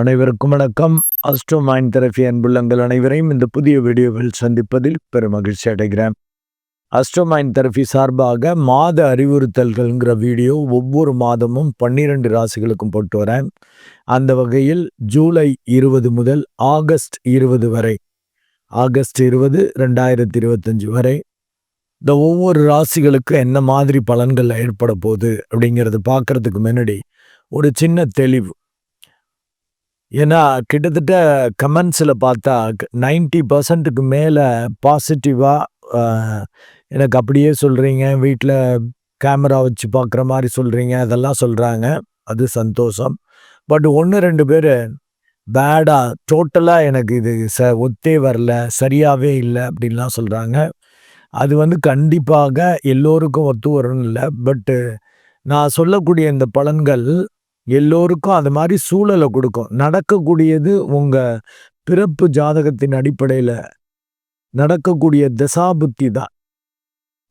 அனைவருக்கும் வணக்கம். Astro mind therapy அன்புள்ளங்கள் அனைவரையும் இந்த புதிய வீடியோவில் சந்திப்பதில் பெரும் மகிழ்ச்சி அடைகிறேன். அஸ்ட்ரோ மைண்ட் தெரபி சார்பாக மாத அறிவுறுத்தல்கள்ங்கிற வீடியோ ஒவ்வொரு மாதமும் பன்னிரெண்டு ராசிகளுக்கும் போட்டு வரேன். அந்த வகையில் ஜூலை இருபது முதல் ஆகஸ்ட் இருபது வரை ஆகஸ்ட் இருபது ரெண்டாயிரத்தி இருபத்தஞ்சு வரை இந்த ஒவ்வொரு ராசிகளுக்கு என்ன மாதிரி பலன்கள் ஏற்பட போகுது அப்படிங்கிறத பார்க்கறதுக்கு முன்னாடி ஒரு சின்ன தெளிவு. ஏன்னா கிட்டத்தட்ட கமெண்ட்ஸில் பார்த்தா நைன்டி பர்சன்ட்டுக்கு மேலே பாசிட்டிவாக எனக்கு அப்படியே சொல்கிறீங்க வீட்டில் கேமரா வச்சு பார்க்குற மாதிரி சொல்கிறீங்க அதெல்லாம் சொல்கிறாங்க அது சந்தோஷம். பட் ஒன்று ரெண்டு பேர் பேடாக டோட்டலாக எனக்கு இது ச ஒத்தே வரல சரியாகவே இல்லை அப்படின்லாம் சொல்கிறாங்க அது வந்து கண்டிப்பாக எல்லோருக்கும் ஒத்து வரணும் இல்லை. பட்டு நான் சொல்லக்கூடிய இந்த பலன்கள் எல்லோருக்கும் அது மாதிரி சூழலை கொடுக்கும். நடக்கக்கூடியது உங்கள் பிறப்பு ஜாதகத்தின் அடிப்படையில் நடக்கக்கூடிய தசாபுத்தி தான்.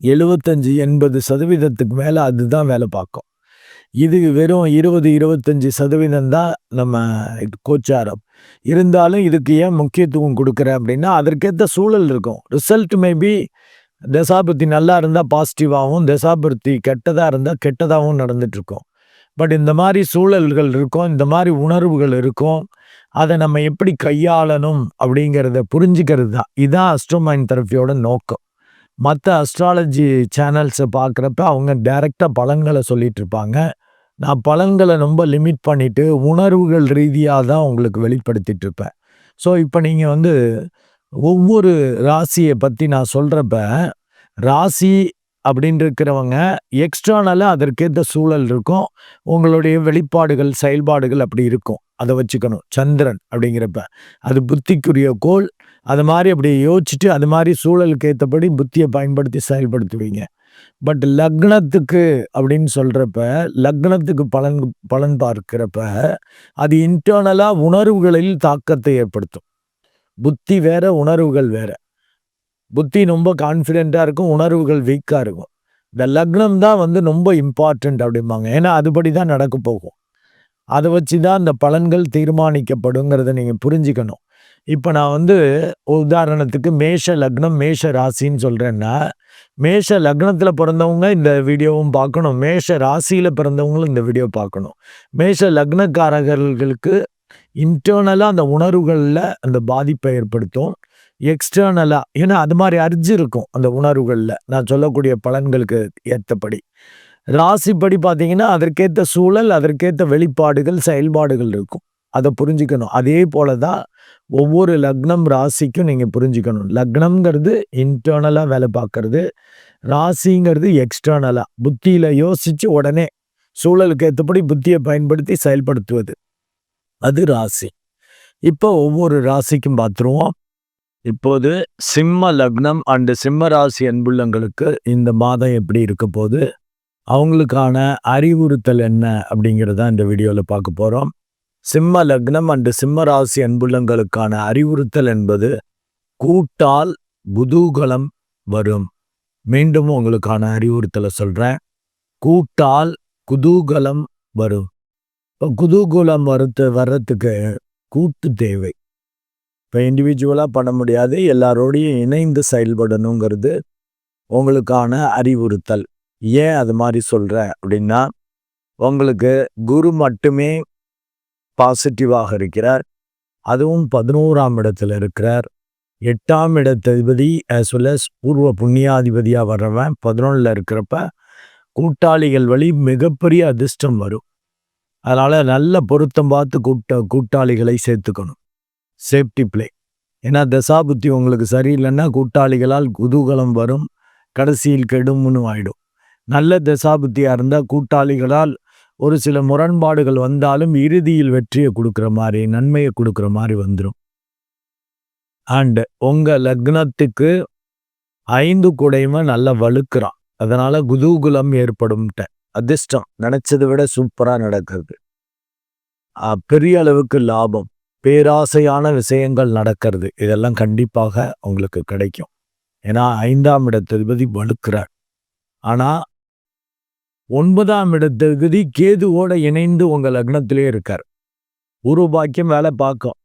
எழுபத்தஞ்சு எண்பது சதவீதத்துக்கு மேலே அதுதான் வேலை பார்க்கும். இது வெறும் இருபது இருபத்தஞ்சி சதவீதம் தான் நம்ம கோச்சாரம். இருந்தாலும் இதுக்கு ஏன் முக்கியத்துவம் கொடுக்குறேன் அப்படின்னா அதற்கேற்ற சூழல் இருக்கும். ரிசல்ட் மேபி தசாபுத்தி நல்லா இருந்தால் பாசிட்டிவாகவும் தசாபுத்தி கெட்டதாக இருந்தால் கெட்டதாகவும் நடந்துட்டுருக்கோம் பட் இந்த மாதிரி சூழல்கள் இருக்கும் இந்த மாதிரி உணர்வுகள் இருக்கும் அதை நம்ம எப்படி கையாளணும் அப்படிங்கிறத புரிஞ்சுக்கிறது தான். இதுதான் அஸ்ட்ரோமைன் தெரப்பியோட நோக்கம். மற்ற அஸ்ட்ராலஜி சேனல்ஸை பார்க்குறப்ப அவங்க டைரெக்டாக பலன்களை சொல்லிட்டு இருப்பாங்க. நான் பலன்களை ரொம்ப லிமிட் பண்ணிவிட்டு உணர்வுகள் ரீதியாக தான் உங்களுக்கு வெளிப்படுத்திட்டு இருப்பேன். ஸோ இப்போ நீங்கள் வந்து ஒவ்வொரு ராசியை பற்றி நான் சொல்கிறப்ப ராசி அப்படின்னு இருக்கிறவங்க எக்ஸ்ட்ரானலாக அதற்கேற்ற சூழல் இருக்கும். உங்களுடைய வெளிப்பாடுகள் செயல்பாடுகள் அப்படி இருக்கும். அதை வச்சுக்கணும். சந்திரன் அப்படிங்கிறப்ப. அது புத்திக்குரிய கோல் அது மாதிரி அப்படி யோசிச்சுட்டு அது மாதிரி சூழலுக்கு ஏற்றபடி புத்தியை பயன்படுத்தி செயல்படுத்துவீங்க. பட் லக்னத்துக்கு அப்படின்னு சொல்கிறப்ப லக்னத்துக்கு பலன் பலன் பார்க்கிறப்ப அது இன்டர்னலாக உணர்வுகளில் தாக்கத்தை ஏற்படுத்தும். புத்தி வேற உணர்வுகள் வேறு. புத்தி ரொம்ப கான்ஃபிடெண்ட்டாக இருக்கும் உணர்வுகள் வீக்காக இருக்கும். இந்த லக்னம் தான் வந்து ரொம்ப இம்பார்ட்டண்ட் அப்படிம்பாங்க. ஏன்னா அதுபடி தான் நடக்க போகும். அதை வச்சு தான் இந்த பலன்கள் தீர்மானிக்கப்படுங்கிறத நீங்கள் புரிஞ்சுக்கணும். இப்போ நான் வந்து உதாரணத்துக்கு மேஷ லக்னம் மேஷ ராசின்னு சொல்கிறேன்னா மேஷ லக்னத்தில் பிறந்தவங்க இந்த வீடியோவும் பார்க்கணும். மேஷ ராசியில் பிறந்தவங்களும் இந்த வீடியோ பார்க்கணும். மேஷ லக்னக்காரர்களுக்கு இன்டர்னலாக அந்த உணர்வுகளில் அந்த பாதிப்பை ஏற்படுத்தும். எக்ஸ்டர்னலாக ஏன்னா அது மாதிரி அரிஞ்சு இருக்கும் அந்த உணர்வுகளில். நான் சொல்லக்கூடிய பலன்களுக்கு ஏற்றபடி ராசிப்படி பார்த்தீங்கன்னா அதற்கேற்ற சூழல் அதற்கேற்ற வெளிப்பாடுகள் செயல்பாடுகள் இருக்கும். அதை புரிஞ்சுக்கணும். அதே போல தான் ஒவ்வொரு லக்னம் ராசிக்கும் நீங்கள் புரிஞ்சுக்கணும். லக்னம்ங்கிறது இன்டர்னலாக வேலை பார்க்கறது. ராசிங்கிறது எக்ஸ்டர்னலாக புத்தியில் யோசித்து உடனே சூழலுக்கு ஏற்றபடி புத்தியை பயன்படுத்தி செயல்படுத்துவது. அது ராசி. இப்போ ஒவ்வொரு ராசிக்கும் பார்த்துருவோம். இப்போது சிம்ம லக்னம் அண்டு சிம்ம ராசி அன்புள்ளங்களுக்கு இந்த மாதம் எப்படி இருக்க போது அவங்களுக்கான அறிவுறுத்தல் என்ன அப்படிங்கிறத இந்த வீடியோவில் பார்க்க போகிறோம் சிம்ம லக்னம் அண்டு சிம்ம ராசி அன்புள்ளங்களுக்கான அறிவுறுத்தல் என்பது கூட்டால் குதூகலம் வரும். மீண்டும் உங்களுக்கான அறிவுறுத்தலை சொல்கிறேன் கூட்டால் குதூகலம் வரும். இப்போ குதூகூலம் வரத்து வர்றதுக்கு கூட்டு தேவை. இப்போ இண்டிவிஜுவலாக பண்ண முடியாது எல்லாரோடையும் இணைந்து செயல்படணுங்கிறது உங்களுக்கான அறிவுறுத்தல். ஏன் அது மாதிரி சொல்கிறேன் அப்படின்னா உங்களுக்கு குரு மட்டுமே பாசிட்டிவாக இருக்கிறார். அதுவும் பதினோராம் இடத்துல இருக்கிறார். எட்டாம் இடத்ததிபதி ஆஸ் வெல் அஸ் பூர்வ புண்ணியாதிபதியாக வர்றவன் பதினொன்றில் இருக்கிறப்ப கூட்டாளிகள் வழி மிகப்பெரிய அதிர்ஷ்டம் வரும். அதனால் நல்ல பொருத்தம் பார்த்து கூட்ட கூட்டாளிகளை சேர்த்துக்கணும். சேஃப்டி பிளே ஏன்னா தசாபுத்தி உங்களுக்கு சரியில்லைன்னா கூட்டாளிகளால் குதூகலம் வரும் கடைசியில் கெடும்னு ஆயிடும். நல்ல தசாபுத்தியாக இருந்தால் கூட்டாளிகளால் ஒரு சில முரண்பாடுகள் வந்தாலும் இறுதியில் வெற்றியை கொடுக்குற மாதிரி நன்மையை கொடுக்குற மாதிரி வந்துடும் அண்டு உங்கள் லக்னத்துக்கு ஐந்து குடைமை நல்லா வலுக்கிறான் அதனால் குதூகுலம் ஏற்படும்ட்ட. அதிர்ஷ்டம். நினச்சதை விட சூப்பராக நடக்கிறது பெரிய அளவுக்கு லாபம். பேராசையான விஷயங்கள் நடக்கிறது. இதெல்லாம் கண்டிப்பாக உங்களுக்கு கிடைக்கும். ஏன்னா ஐந்தாம் இடத்ததிபதி வலுக்கிறார். ஆனால் ஒன்பதாம் இடத்தகுதி கேதுவோடு இணைந்து உங்கள் லக்னத்திலே இருக்கார். ஒரு பாக்கியம் வேலை பார்க்கும்.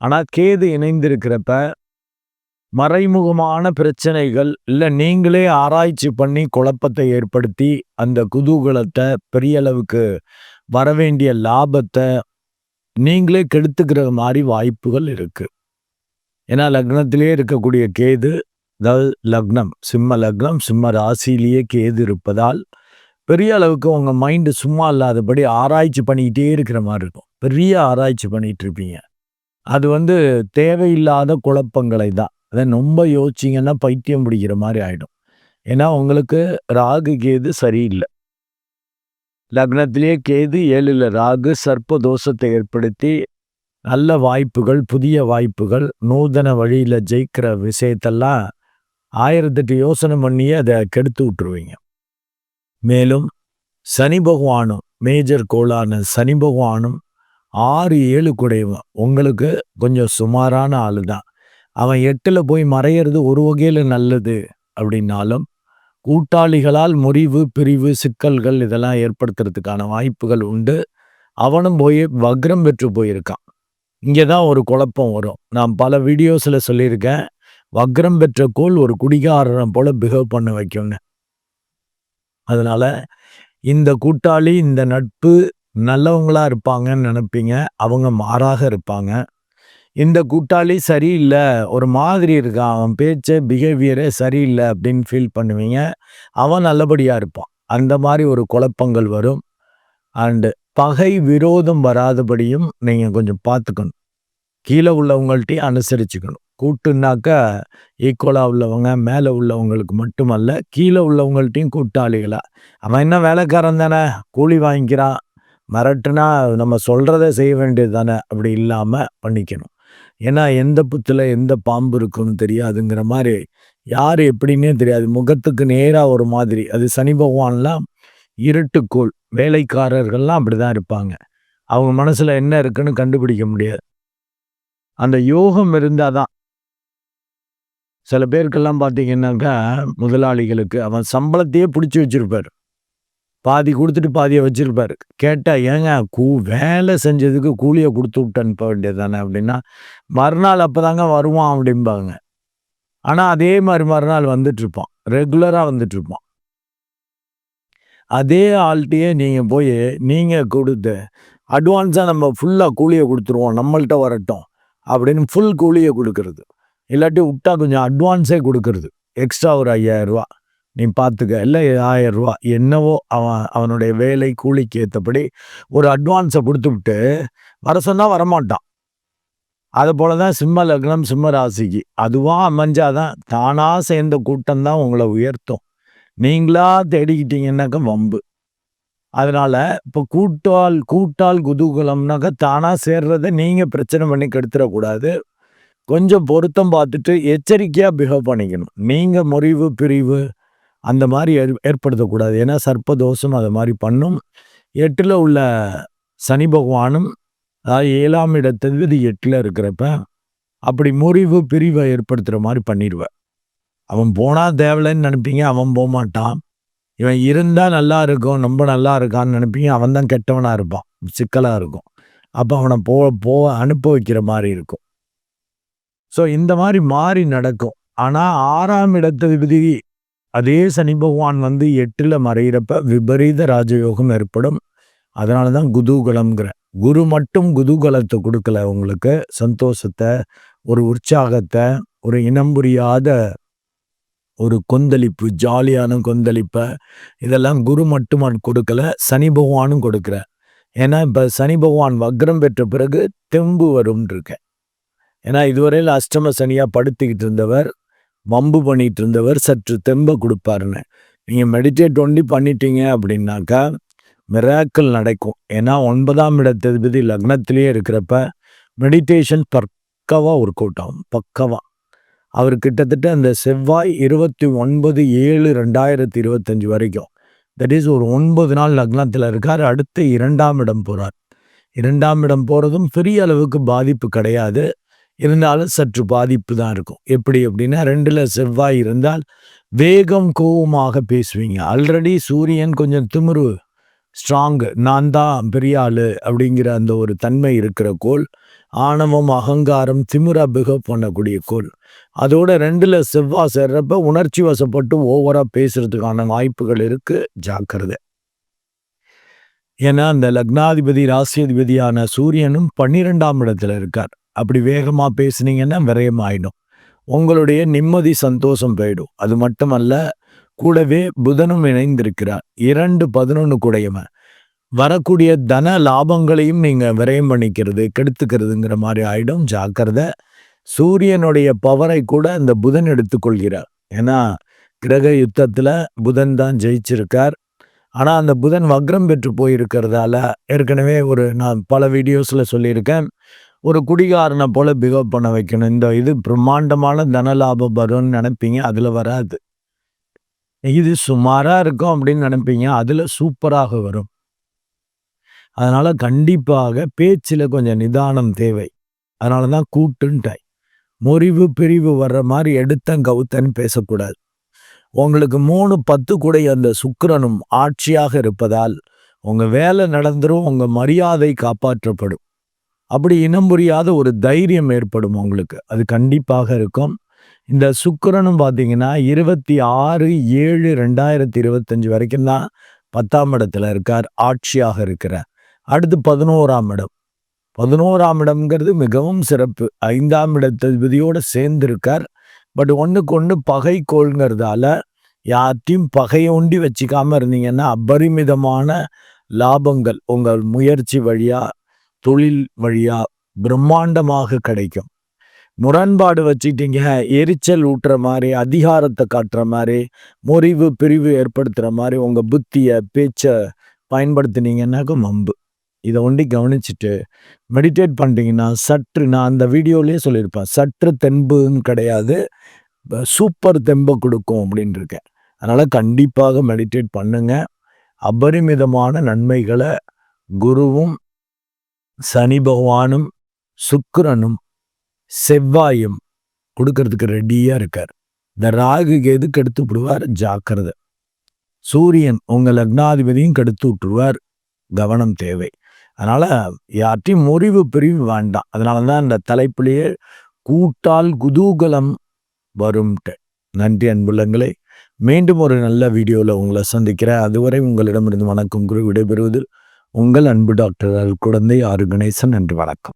ஆனால் கேது இணைந்திருக்கிறப்ப மறைமுகமான பிரச்சனைகள் இல்லை நீங்களே ஆராய்ச்சி பண்ணி குழப்பத்தை ஏற்படுத்தி அந்த குதூகலத்தை பெரிய அளவுக்கு வரவேண்டிய லாபத்தை நீங்களே கெடுத்துக்கிற மாதிரி வாய்ப்புகள் இருக்குது ஏன்னா லக்னத்திலே இருக்கக்கூடிய கேது அதாவது லக்னம் சிம்ம லக்னம் சிம்ம ராசியிலேயே கேது இருப்பதால் பெரிய அளவுக்கு உங்கள் மைண்டு சும்மா இல்லாதபடி ஆராய்ச்சி பண்ணிக்கிட்டே இருக்கிற மாதிரி இருக்கும். பெரிய ஆராய்ச்சி பண்ணிகிட்டு இருப்பீங்க. அது வந்து தேவையில்லாத குழப்பங்களை தான். அதை ரொம்ப யோசிச்சிங்கன்னா பைத்தியம் பிடிக்கிற மாதிரி ஆகிடும் ஏன்னா உங்களுக்கு ராகு கேது சரியில்லை. லக்னத்திலேயே கேது ஏழில் ராகு சர்ப்ப தோஷத்தை ஏற்படுத்தி நல்ல வாய்ப்புகள் புதிய வாய்ப்புகள் நூதன வழியில் ஜெயிக்கிற விஷயத்தெல்லாம் ஆயிரத்தெட்டு யோசனை பண்ணியே அதை கெடுத்து விட்டுருவீங்க. மேலும் சனி பகவானும் மேஜர் கோளான சனி பகவானும் ஆறு ஏழு குடையவன். உங்களுக்கு கொஞ்சம் சுமாரான ஆள் தான் அவன் எட்டில் போய் மறையிறது ஒரு வகையில் நல்லது அப்படின்னாலும் கூட்டாளிகளால் முறிவு பிரிவு சிக்கல்கள் இதெல்லாம் ஏற்படுத்துறதுக்கான வாய்ப்புகள் உண்டு. அவனும் போய் வக்ரம் பெற்று போயிருக்கான். இங்கே தான் ஒரு குழப்பம் வரும். நான் பல வீடியோஸில் சொல்லியிருக்கேன் வக்ரம் பெற்ற கோல் ஒரு குடிகாரனை போல் பிஹேவ் பண்ண வைக்கும்னு. அதனால் இந்த கூட்டாளி இந்த நட்பு நல்லவங்களாக இருப்பாங்கன்னு நினைப்பீங்க அவங்க மாறாக இருப்பாங்க. இந்த கூட்டாளி சரியில்லை ஒரு மாதிரி இருக்கான் அவன் பேச்சு பிஹேவியரே சரியில்லை அப்படின்னு ஃபீல் பண்ணுவீங்க. அவன் நல்லபடியாக இருப்பான். அந்த மாதிரி ஒரு குழப்பங்கள் வரும். அண்டு பகை விரோதம் வராதபடியும் நீங்கள் கொஞ்சம் பார்த்துக்கணும். கீழே உள்ளவங்கள்ட்டையும் அனுசரிச்சுக்கணும். கூட்டுனாக்கா ஈக்குவலாக உள்ளவங்க மேலே உள்ளவங்களுக்கு மட்டுமல்ல கீழே உள்ளவங்கள்ட்டையும் கூட்டாளிகளாக அவன் என்ன வேலைக்காரன் தானே? கூலி வாங்கிக்கிறான். மிரட்டுனா நம்ம சொல்கிறத செய்ய வேண்டியது தானே? அப்படி இல்லாமல் பண்ணிக்கணும். ஏன்னா எந்த புத்தில் எந்த பாம்பு இருக்குன்னு தெரியாதுங்கிற மாதிரி யார் எப்படின்னே தெரியாது. முகத்துக்கு நேராக ஒரு மாதிரி. அது சனி பகவான்லாம் இருட்டுக்கோள். வேலைக்காரர்கள்லாம் அப்படி தான் இருப்பாங்க. அவங்க மனசில் என்ன இருக்குன்னு கண்டுபிடிக்க முடியாது. அந்த யோகம் இருந்தால் தான் சில பேருக்கெல்லாம் பார்த்தீங்கன்னாக்கா முதலாளிகளுக்கு அவன் சம்பளத்தையே பிடிச்சி வச்சிருப்பார். பாதி கொடுத்துட்டு பாதியை வச்சிருப்பாரு. கேட்டால் ஏங்க கூ வேலை செஞ்சதுக்கு கூலியை கொடுத்து விட்டு அனுப்ப வேண்டியது தானே அப்படின்னா மறுநாள் அப்போ தாங்க வருவான் அப்படிம்பாங்க. ஆனால் அதே மாதிரி மறுநாள் வந்துட்டுருப்பான். ரெகுலராக வந்துட்டுருப்பான். அதே ஆள்கிட்டயே நீங்கள் போய் நீங்கள் கொடுத்து அட்வான்ஸாக நம்ம ஃபுல்லாக கூலியை கொடுத்துருவோம் நம்மள்கிட்ட வரட்டும் அப்படின்னு ஃபுல் கூலியை கொடுக்கறது. இல்லாட்டி விட்டா கொஞ்சம் அட்வான்ஸே கொடுக்கறது. எக்ஸ்ட்ரா ஒரு ஐயாயிரரூவா நீ பார்த்துக்க இல்லை ஆயிரம் ரூபா. என்னவோ அவன் அவனுடைய வேலை கூலிக்கு ஏற்றபடி ஒரு அட்வான்ஸை கொடுத்துவிட்டு வர சொன்னால் வரமாட்டான். அது போல தான் சிம்ம லக்னம் சிம்ம ராசிக்கு. அதுவாக அமைஞ்சாதான் தானாக சேர்ந்த கூட்டம் தான் உங்களை உயர்த்தும். நீங்களா தேடிக்கிட்டீங்கன்னாக்க வம்பு. அதனால் இப்போ கூட்டால் கூட்டால் குதூகலம்னாக்கா தானாக சேர்றதை நீங்கள் பிரச்சனை பண்ணி கெடுத்துடக்கூடாது. கொஞ்சம் பொருத்தம் பார்த்துட்டு எச்சரிக்கையாக பிஹேவ் பண்ணிக்கணும். நீங்கள் முறிவு பிரிவு அந்த மாதிரி ஏற் ஏற்படுத்தக்கூடாது. ஏன்னா சர்ப்பதோஷம் அது மாதிரி பண்ணும். எட்டில் உள்ள சனி பகவானும் அதாவது ஏழாம் இடத்தது எட்டில் இருக்கிறப்ப அப்படி முறிவு பிரிவை ஏற்படுத்துகிற மாதிரி பண்ணிடுவேன் அவன் போனால் தேவலைன்னு நினைப்பீங்க அவன் போக மாட்டான் இவன் இருந்தால் நல்லா இருக்கும் ரொம்ப நல்லா இருக்கான்னு நினைப்பீங்க அவன் தான் கெட்டவனாக இருப்பான் சிக்கலாக இருக்கும். அப்போ அவனை போ போ அனுப்ப வைக்கிற மாதிரி இருக்கும். ஸோ இந்த மாதிரி மாறி நடக்கும். ஆனால் ஆறாம் இடத்ததிபதி அதே சனி பகவான் வந்து எட்டில் மறையிறப்ப விபரீத ராஜயோகம் ஏற்படும். அதனால தான் குதூகலம்ங்கிற. குரு மட்டும் குதூகலத்தை கொடுக்கல உங்களுக்கு. சந்தோஷத்தை ஒரு உற்சாகத்தை ஒரு இனம் புரியாத ஒரு கொந்தளிப்பு ஜாலியான கொந்தளிப்பை இதெல்லாம் குரு மட்டும் கொடுக்கல சனி பகவானும் கொடுக்குற ஏன்னா இப்போ சனி பகவான் வக்ரம் பெற்ற பிறகு தெம்பு வரும்ன்ருக்கேன் ஏன்னா இதுவரையில் அஷ்டம சனியாக படுத்திக்கிட்டு இருந்தவர் வம்பு பண்ணிட்டு இருந்தவர் சற்று தெம்ப கொடுப்பாருன்னு. நீங்கள் மெடிடேட் ஒண்டி பண்ணிட்டீங்க அப்படின்னாக்கா மிராக்கள் நடக்கும். ஏன்னா ஒன்பதாம் இடத்ததிபதி லக்னத்திலேயே இருக்கிறப்ப மெடிடேஷன் பக்கவாக ஒர்க் அவுட் ஆகும். பக்கவாக அவர் கிட்டத்தட்ட அந்த செவ்வாய் இருபத்தி ஒன்பது ஏழு ரெண்டாயிரத்தி இருபத்தஞ்சி வரைக்கும். தட் இஸ் ஒரு ஒன்பது நாள் லக்னத்தில் இருக்கார். அடுத்து இரண்டாம் இடம் போகிறார் இரண்டாம் இடம் போகிறதும் பெரிய அளவுக்கு பாதிப்பு கிடையாது. இருந்தாலும் சற்று பாதிப்பு தான் இருக்கும். எப்படி அப்படின்னா ரெண்டில் செவ்வாய் இருந்தால் வேகம் கோபமாக பேசுவீங்க. ஆல்ரெடி சூரியன் கொஞ்சம் திமிரு ஸ்ட்ராங்கு நான் தான் பெரிய ஆள் அப்படிங்கிற அந்த ஒரு தன்மை இருக்கிற கோள் ஆணவம் அகங்காரம் திமிரா பிகப் பண்ணக்கூடிய கோள். அதோட ரெண்டில் செவ்வாய் சேர்றப்ப உணர்ச்சி வசப்பட்டு ஓவராக பேசுறதுக்கான வாய்ப்புகள் இருக்குது ஜாக்கிரதை. ஏன்னா அந்த லக்னாதிபதி ராசியதிபதியான சூரியனும் பன்னிரெண்டாம் இடத்துல இருக்கார். அப்படி வேகமாக பேசுனீங்கன்னா விரயமாயிடும். உங்களுடைய நிம்மதி சந்தோஷம் போயிடும். அது மட்டுமல்ல கூடவே புதனும் இணைந்திருக்கிறார். இரண்டு பதினொன்று கூடையவன். வரக்கூடிய தன லாபங்களையும் நீங்கள் விரயம் பண்ணிக்கிறது கெடுத்துக்கிறதுங்கிற மாதிரி ஆயிடும். ஜாக்கிரதை. சூரியனுடைய பவரை கூட அந்த புதன் எடுத்துக்கொள்கிறார். ஏன்னா கிரக யுத்தத்தில் புதன் தான் ஜெயிச்சிருக்கார். ஆனால் அந்த புதன் வக்ரம் பெற்று போயிருக்கிறதால ஏற்கனவே ஒரு நான் பல வீடியோஸில் சொல்லியிருக்கேன். ஒரு குடிகாரனை போல் பிகவ் பண்ண வைக்கணும். இந்த இது பிரம்மாண்டமான தன லாபம் வரும்னு நினைப்பீங்க அதில் வராது. இது சுமாராக இருக்கும் அப்படின்னு நினைப்பீங்க அதில் சூப்பராக வரும். அதனால் கண்டிப்பாக பேச்சில் கொஞ்சம் நிதானம் தேவை. அதனால தான் கூட்டுன்ட்டாய். முறிவு பிரிவு வர்ற மாதிரி எடுத்தன் கவுத்தன்னு பேசக்கூடாது. உங்களுக்கு மூணு பத்து கூட அந்த சுக்கிரனும் ஆட்சியாக இருப்பதால் உங்கள் வேலை நடந்துரும் உங்கள் மரியாதை காப்பாற்றப்படும். அப்படி இனம் புரியாத ஒரு தைரியம் ஏற்படும் உங்களுக்கு. அது கண்டிப்பாக இருக்கும். இந்த சுக்கரனும் பார்த்தீங்கன்னா இருபத்தி ஆறு ஏழு ரெண்டாயிரத்தி இருபத்தஞ்சு வரைக்கும் தான் பத்தாம் இடத்துல இருக்கார். ஆட்சியாக இருக்கிறார். அடுத்து பதினோராம் இடம். பதினோராம் இடம்ங்கிறது மிகவும் சிறப்பு. ஐந்தாம் இடத்ததிபதியோடு சேர்ந்திருக்கார். பட் ஒன்றுக்கு ஒன்று பகை கோள்ங்கிறதால யார்த்தையும் பகையை ஒண்டி வச்சுக்காமல் இருந்தீங்கன்னா அபரிமிதமான லாபங்கள் உங்கள் முயற்சி வழியாக தொழில் வழியாக பிரம்மாண்டமாக கிடைக்கும். முரண்பாடு வச்சுட்டீங்க எரிச்சல் ஊட்டுற மாதிரி அதிகாரத்தை காட்டுற மாதிரி முறிவு பிரிவு ஏற்படுத்துகிற மாதிரி உங்கள் புத்தியை பேச்சை பயன்படுத்தினீங்கன்னாக்க மம்பு. இதை ஒண்டி கவனிச்சுட்டு மெடிடேட் பண்ணிட்டீங்கன்னா சற்று நான் அந்த வீடியோலேயே சொல்லியிருப்பேன். சற்று தெம்புன்னு கிடையாது. சூப்பர் தெம்பை கொடுக்கும் அப்படின்னு இருக்கேன் அதனால் கண்டிப்பாக மெடிடேட் பண்ணுங்கள் அபரிமிதமான நன்மைகளை குருவும் சனி பகவானும் சுக்கரனும் செவ்வாயும் கொடுக்கறதுக்கு ரெடியாக இருக்கார். இந்த ராகு கேது கெடுத்து விடுவார் ஜாக்கிரதை. சூரியன் உங்கள் லக்னாதிபதியும் கெடுத்து விட்டுருவார் கவனம் தேவை. அதனால் யார்ட்டையும் முறிவு பிரிவு வேண்டாம். அதனால தான் இந்த தலைப்பிலேயே கூட்டால் குதூகலம் வரும்ட்டு. நன்றி அன்புள்ளங்களை. மீண்டும் ஒரு நல்ல வீடியோவில் உங்களை சந்திக்கிறேன். அதுவரை உங்களிடமிருந்து வணக்கம் குரு விடைபெறுவதில் உங்கள் அன்பு டாக்டர் குழந்தை ஆறு கணேசன் என்று வணக்கம்.